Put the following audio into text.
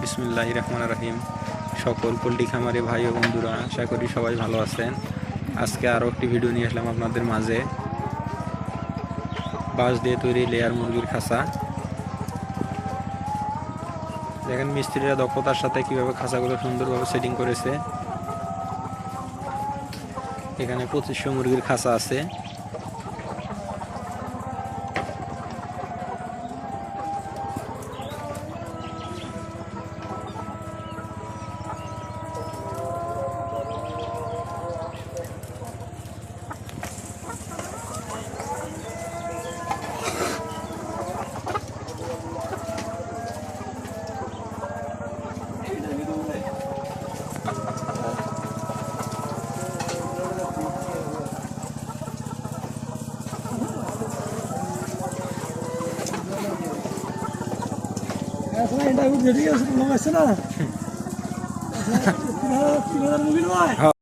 বিসমুল্লাহ রহমান রাহিম। সকল পোল্ট্রি খামারে ভাই ও বন্ধুরা, আশা করি সবাই ভালো আছেন। আজকে আরও একটি ভিডিও নিয়ে আসলাম আপনাদের মাঝে। বাঁশ দিয়ে তৈরি লেয়ার মুরগির খাঁচা। দেখেন মিস্ত্রিরা দক্ষতার সাথে কীভাবে খাঁচাগুলো সুন্দরভাবে সেটিং করেছে। এখানে পঁচিশশো মুরগির খাঁচা আছে। লোক আছে না।